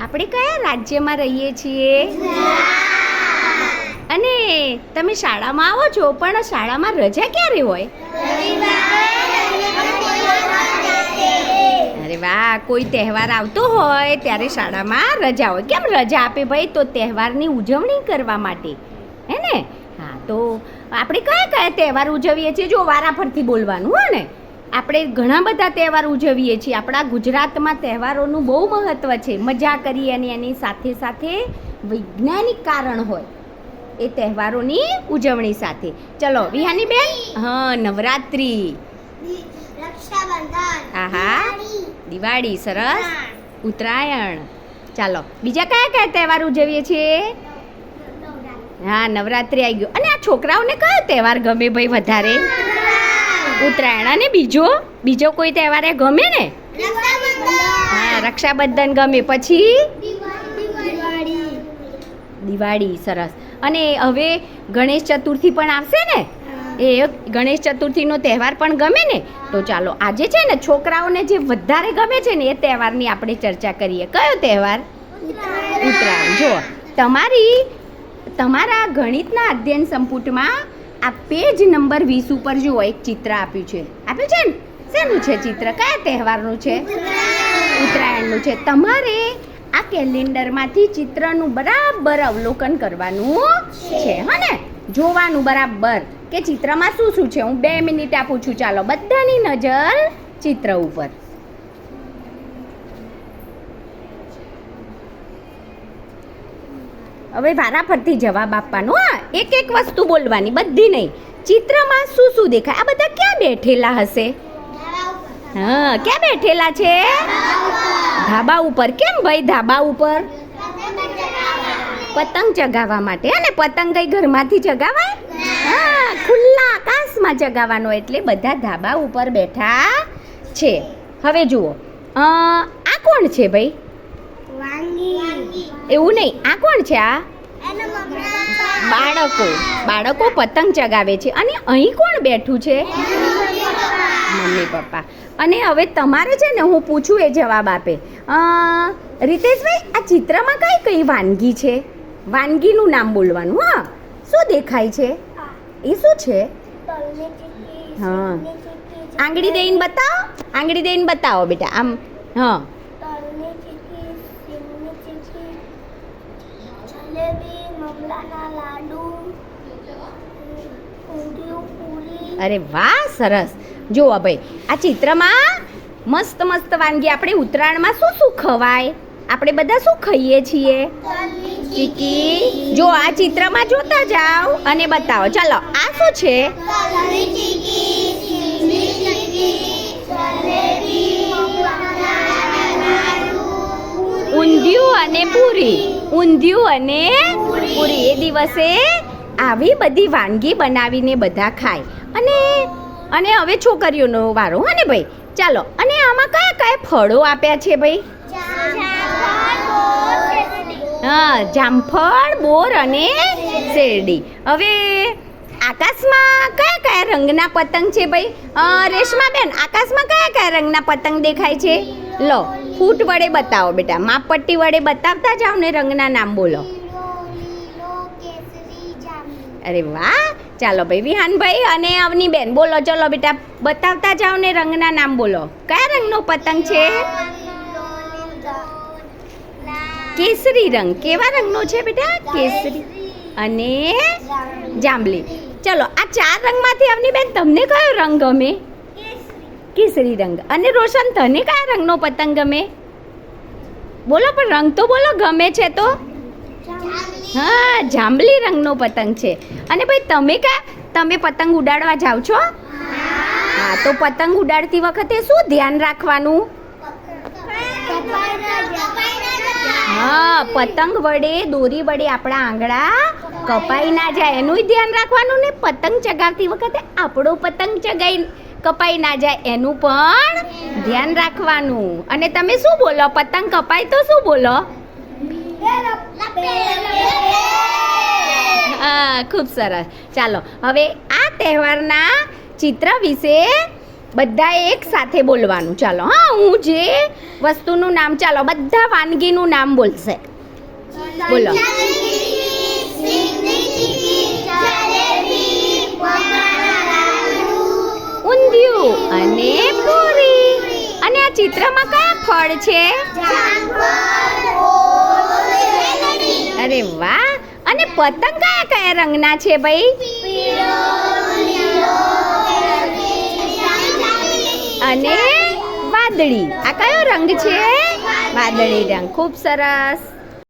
આપણે કયા રાજ્યમાં રહીએ છીએ? અને તમે શાળામાં આવો છો, પણ શાળામાં રજા ક્યારે હોય? અરે વાહ, કોઈ તહેવાર આવતો હોય ત્યારે શાળામાં રજા હોય. કેમ રજા આપે ભાઈ? તો તહેવારની ઉજવણી કરવા માટે. હે ને? હા, તો આપણે કયા કયા તહેવાર ઉજવીએ છીએ? જો વારાફરતી બોલવાનું હો ને. આપણે ઘણા બધા તહેવાર ઉજવીએ છીએ. આપણા ગુજરાતમાં તહેવારોનું બહુ મહત્ત્વ છે. મજા કરીએ અને એની સાથે સાથે વૈજ્ઞાનિક કારણ હોય એ તહેવારોની ઉજવણી સાથે. ચલો વિહાની બેન? હા નવરાત્રી. આહા. દિવાળી, સરસ. ઉત્તરાયણ, ઉત્તરાયણ. ચાલો બીજા કયા કયા તહેવાર ઉજવીએ છીએ? હા નવરાત્રી આવી ગયું. અને આ છોકરાઓને કયો તહેવાર ગમે ભાઈ વધારે? ઉત્તરાયણ. અને બીજો બીજો કોઈ તહેવાર ગમે ને? હા રક્ષાબંધન ગમે. પછી? દિવાળી. દિવાળી સરસ. અને હવે ગણેશ ચતુર્થી પણ આવશે ને? એ ગણેશ ચતુર્થીનો તહેવાર પણ ગમે ને? તો ચાલો આજે છે ને છોકરાઓને જે વધારે ગમે છે ને એ તહેવારની આપણે ચર્ચા કરીએ. કયો તહેવાર? ઉત્તરાયણ. જો તમારી તમારા ગણિતના અધ્યયન સંપુટમાં આ પેજ નંબર વીસ ઉપર જુઓ એક ચિત્ર આપ્યું છે. આપ્યું છે ને? શેનું છે ચિત્ર? કયા તહેવારનું છે? ઉત્તરાયણનું. છે. તમારે આ કેલેન્ડરમાંથી ચિત્રનું બરાબર અવલોકન કરવાનું છે હને જોવાનું બરાબર કે ચિત્રમાં શું શું છે? હું બે મિનિટ આપું છું. ચાલો બધાની નજર ચિત્ર ઉપર. હવે વારાફરતી જવાબ આપવાનો, હા. એક એક વસ્તુ બોલવાની, બધી નહીં. ચિત્રમાં શું શું દેખાય? આ બધા ક્યાં બેઠેલા હશે? હા, ક્યાં બેઠેલા છે? ધાબા ઉપર. કેમ ભાઈ ધાબા ઉપર? પતંગ ચગાવવા માટે. અને પતંગ કઈ ઘરમાંથી ચગાવાય? હા, ખુલ્લા આકાશમાં ચગાવવાનો એટલે બધા ધાબા ઉપર બેઠા છે. હવે જુઓ. આ કોણ છે ભાઈ. એવું નહીં. આ કોણ છે આ? બાળકો. બાળકો પતંગ ચગાવે છે. અને અહીં કોણ બેઠું છે? Mummy papa. અને હવે તમારે છે ને હું પૂછું એ જવાબ આપે. રિતેશભાઈ આ ચિત્રમાં કઈ કઈ વાનગી છે? વાનગીનું નામ બોલવાનું હા. શું દેખાય છે? એ શું છે? હા. આંગળી દઈને બતાવો. આંગળી દઈને બતાવો બેટા. આમ હા. જલેબી મમરાના લાડુ અરે વાહ સરસ. જુઓ ભાઈ આ ચિત્રમાં મસ્ત મસ્ત વાનગી. આપણે ઉત્તરાયણમાં શું શું ખવાય? આપણે બધા શું ખાઈએ છીએ? ચીકી. જો આ ચિત્રમાં જોતા જાઓ અને બતાવો. ચાલો આ શું છે? ઊંધિયું અને પૂરી. ઊંધિયું અને પૂરી. એ દિવસે આવી બધી વાનગી બનાવીને બધા ખાય. અને અને હવે છોકરીઓનો વારો હો ને ભાઈ? ચાલો અને આમાં કયા કયા ફળો આપ્યા છે ભાઈ? હા જામફળ બોર અને શેરડી. હવે આકાશમાં કયા કયા રંગના પતંગ છે ભાઈ? રેશમા રેશમાબેન, આકાશમાં કયા કયા રંગના પતંગ દેખાય છે? લો, ફૂટ વડે બતાવો બેટા, માપપટ્ટી વડે બતાવતા જાઓ ને રંગના નામ બોલો. અરે વાહ! ચાલો ભાઈ, વિહાનભાઈ અને અવની બેન બોલો, ચલો બેટા, બતાવતા જાઓ ને રંગના નામ બોલો. કયા રંગનો પતંગ છે? કેસરી રંગ. કેવા રંગનો છે બેટા? કેસરી. અને જાંબલી. ચલો આ ચાર રંગમાંથી અવની બેન તમને કયો રંગ ગમે? કેસરી રંગ. અને રોશન તને કયા રંગનો પતંગ ગમે? બોલો પણ રંગ તો બોલો ગમે છે તો? હા જાંબલી રંગનો પતંગ છે. અને ભાઈ તમે કા તમે પતંગ ઉડાડવા જાઓ છો? હા તો પતંગ ઉડાડતી વખતે શું ધ્યાન રાખવાનું? હા પતંગ વડે દોરી વડે આપણા આંગળા કપાઈ ના જાય, એનું ધ્યાન રાખવાનું ને પતંગ ચગાવતી વખતે આપણો પતંગ ચગાઈ, કપાઈ ના જાય, એનું પણ ધ્યાન રાખવાનું. અને તમે શું બોલો, પતંગ કપાય તો શું બોલો? હા, ખૂબ સરસ. ચાલો, હવે આ તહેવારના ચિત્ર વિશે બધા એક સાથે બોલવાનું. ચાલો, હા, હું જે વસ્તુનું નામ, ચાલો, બધા વાનગીનું નામ બોલશે. બોલો. ચિત્રમાં કયા ફળ છે? અરે વાહ! અને પતંગ કયા કયા રંગના છે ભાઈ? અને વાદળી. આ કયો રંગ છે? વાદળી રંગ. ખૂબ સરસ.